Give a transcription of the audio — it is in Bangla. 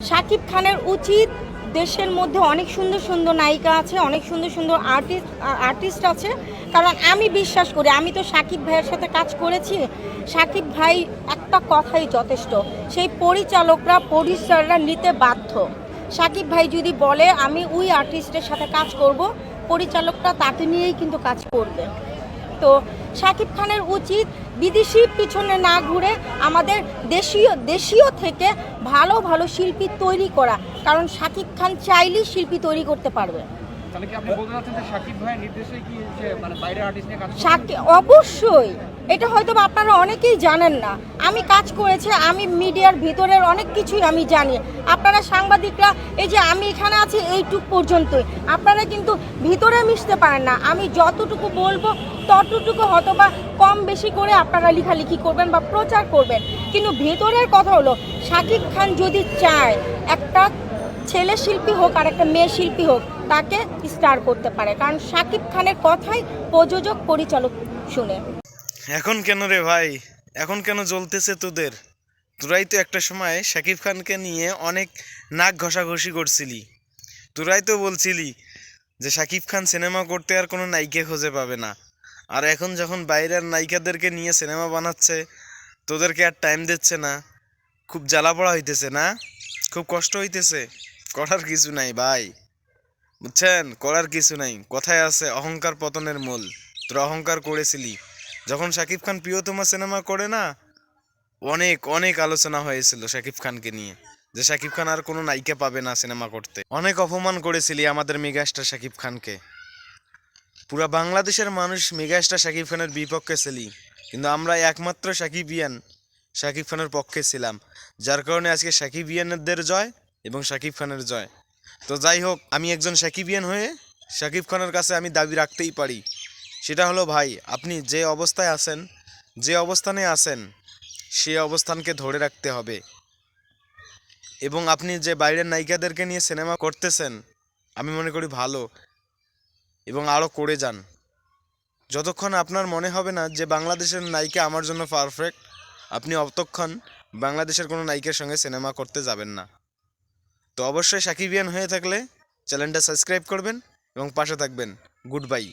শাকিব খানের উচিত দেশের মধ্যে অনেক সুন্দর সুন্দর নায়িকা আছে, অনেক সুন্দর সুন্দর আর্টিস্ট আর্টিস্ট আছে। কারণ আমি বিশ্বাস করি, আমি তো শাকিব ভাইয়ের সাথে কাজ করেছি। শাকিব ভাই একটা কথাই যথেষ্ট, সেই পরিচালকরা প্রডিউসাররা নিতে বাধ্য। শাকিব ভাই যদি বলে, আমি ওই আর্টিস্টের সাথে কাজ করব পরিচালকরা তাকে নিয়েই কিন্তু কাজ করবে। তো শাকিব খানের উচিত বিদেশি পিছনে না ঘুরে আমাদের দেশীয় দেশীয় থেকে ভালো ভালো শিল্পী তৈরি করা। কারণ শাকিব খান চাইলেই শিল্পী তৈরি করতে পারবে। মানে অবশ্যই। এটা হয়তো আপনারা অনেকেই জানেন না। আমি কাজ করেছি, আমি মিডিয়ার ভিতরের অনেক কিছুই আমি জানি। আপনারা সাংবাদিকরা, এই যে আমি এখানে আছি এইটুক পর্যন্তই। আপনারা কিন্তু ভিতরে মিশতে পারেন না। আমি যতটুকু বলব, ততটুকু হয়তো বা কম বেশি করে আপনারা লেখালেখি করবেন বা প্রচার করবেন। কিন্তু ভেতরের কথা হলো, শাকিব খান যদি চায়, একটা ছেলে শিল্পী হোক আর একটা মেয়ে শিল্পী হোক, তাকে স্টার করতে পারে। কারণ শাকিব খানের কথাই প্রযোজক, পরিচালক শুনে। এখন কেন রে ভাই? এখন কেন জ্বলতেছে তোদের? তোরাই তো একটা সময় শাকিব খানকে নিয়ে অনেক নাক ঘষাঘষি করছিলি। তোরাই তো বলছিলি যে শাকিব খান সিনেমা করতে আর কোনো নায়িকা খুঁজে পাবে না। আর এখন যখন বাইরের নায়িকাদেরকে নিয়ে সিনেমা বানাচ্ছে, তোদেরকে আর টাইম দিচ্ছে না। খুব জ্বালা পড়া হইতেছে না? খুব কষ্ট হইতেছে? করার কিছু নাই ভাই। বুঝছেন? করার কিছু নাই। কথায় আছে, অহংকার পতনের মূল। তোরা অহংকার করেছিলি। যখন শাকিব খান প্রিয়তমা সিনেমা করে না, অনেক অনেক আলোচনা হয়েছিল শাকিব খানকে নিয়ে, যে শাকিব খান আর কোনো নায়িকা পাবে না সিনেমা করতে। অনেক অপমান করেছিলি আমাদের মেগাস্টার শাকিব খানকে। পুরা বাংলাদেশের মানুষ মেগাস্টার শাকিব খানের বিপক্ষে ছিলি, কিন্তু আমরা একমাত্র সাকিবিয়ান শাকিব খানের পক্ষে ছিলাম, যার কারণে আজকে সাকিবিয়ানদের জয় এবং শাকিব খানের জয়। তো যাই হোক, আমি একজন সাকিবিয়ান হয়ে শাকিব খানের কাছে আমি দাবি রাখতেই পারি। সেটা হলো, ভাই, আপনি যে অবস্থায় আছেন, যে অবস্থানে আছেন সেই অবস্থানকে ধরে রাখতে হবে। এবং আপনি যে বাইরের নায়িকাদেরকে নিয়ে সিনেমা করতেছেন, আমি মনে করি ভালো। এবং আরও করে যান। যতক্ষণ আপনার মনে হবে না যে বাংলাদেশের নায়িকা আমার জন্য পারফেক্ট, আপনি অতক্ষণ বাংলাদেশের কোনো নায়িকার সঙ্গে সিনেমা করতে যাবেন না। তো অবশ্যই সাকিবিয়ান হয়ে থাকলে চ্যানেলটা সাবস্ক্রাইব করবেন এবং পাশে থাকবেন। Good bye.